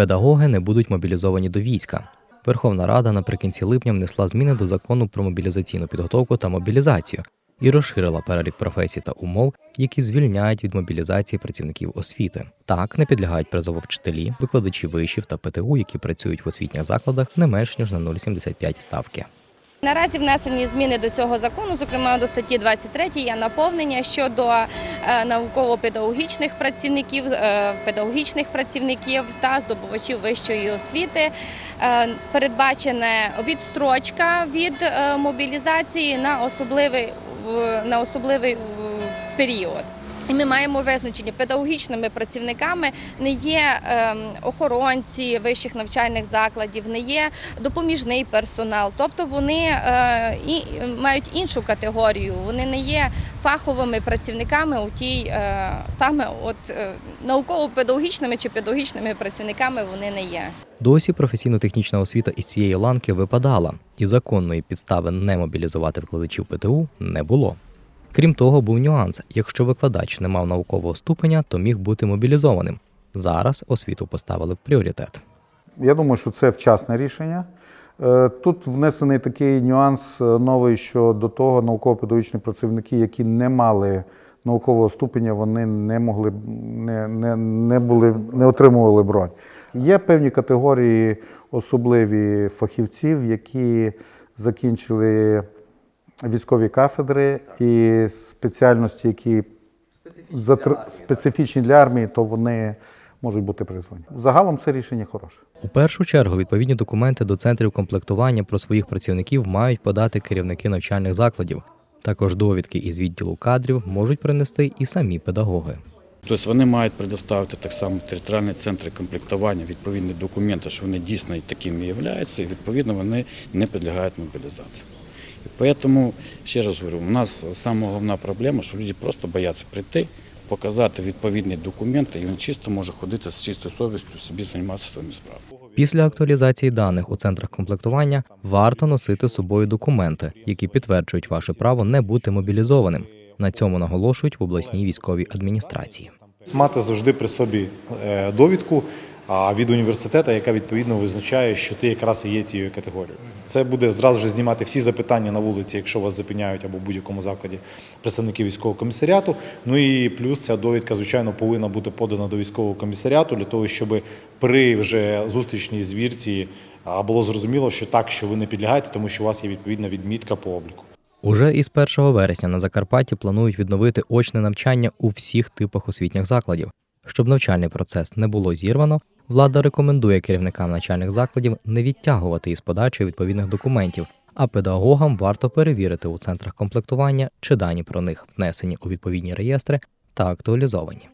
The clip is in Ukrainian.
Педагоги не будуть мобілізовані до війська. Верховна Рада наприкінці липня внесла зміни до закону про мобілізаційну підготовку та мобілізацію і розширила перелік професій та умов, які звільняють від мобілізації працівників освіти. Так не підлягають призову вчителі, викладачі вишів та ПТУ, які працюють в освітніх закладах не менш ніж на 0,75 ставки. Наразі внесені зміни до цього закону, зокрема до статті 23 є наповнення щодо е, науково-педагогічних працівників, е, педагогічних працівників та здобувачів вищої освіти. Е, Передбачена відстрочка від мобілізації на особливий на особливий період. І ми маємо визначення педагогічними працівниками не є ем, охоронці вищих навчальних закладів, не є допоміжний персонал. Тобто вони е, і мають іншу категорію. Вони не є фаховими працівниками у тій е, саме от е, науково-педагогічними чи педагогічними працівниками вони не є. Досі професійно-технічна освіта із цієї ланки випадала, і законної підстави не мобілізувати викладачів ПТУ не було. Крім того, був нюанс: якщо викладач не мав наукового ступеня, то міг бути мобілізованим. Зараз освіту поставили в пріоритет. Я думаю, що це вчасне рішення. Е, Тут внесений такий нюанс е, новий, що до того науково-педагогічні працівники, які не мали наукового ступеня, вони не могли не, не, не, були, не отримували бронь. Є певні категорії особливі фахівців, які закінчили військові кафедри і спеціальності, які затр- специфічні для армії, то вони можуть бути призвані. Загалом це рішення хороше. У першу чергу відповідні документи до центрів комплектування про своїх працівників мають подати керівники навчальних закладів. Також довідки із відділу кадрів можуть принести і самі педагоги. Тобто вони мають предоставити так само територіальні центри комплектування відповідні документи, що вони дійсно і такими являються, і відповідно вони не підлягають мобілізації. І тому, ще раз говорю, у нас саме головна проблема, що люди просто бояться прийти, показати відповідні документи, і він чисто може ходити з чистою совістю, собі займатися своїми справами. Після актуалізації даних у центрах комплектування варто носити з собою документи, які підтверджують ваше право не бути мобілізованим. На цьому наголошують в обласній військовій адміністрації. Мати завжди при собі е, довідку від університету, яка відповідно визначає, що ти якраз і є цією категорією. Це буде зразу ж знімати всі запитання на вулиці, якщо вас зупиняють або в будь-якому закладі представники військового комісаріату. Ну і плюс ця довідка, звичайно, повинна бути подана до військового комісаріату для того, щоб при вже зустрічній звірці було зрозуміло, що так, що ви не підлягаєте, тому що у вас є відповідна відмітка по обліку. Уже із 1 вересня на Закарпатті планують відновити очне навчання у всіх типах освітніх закладів. Щоб навчальний процес не було зірвано, влада рекомендує керівникам навчальних закладів не відтягувати із подачі відповідних документів, а педагогам варто перевірити у центрах комплектування, чи дані про них внесені у відповідні реєстри та актуалізовані.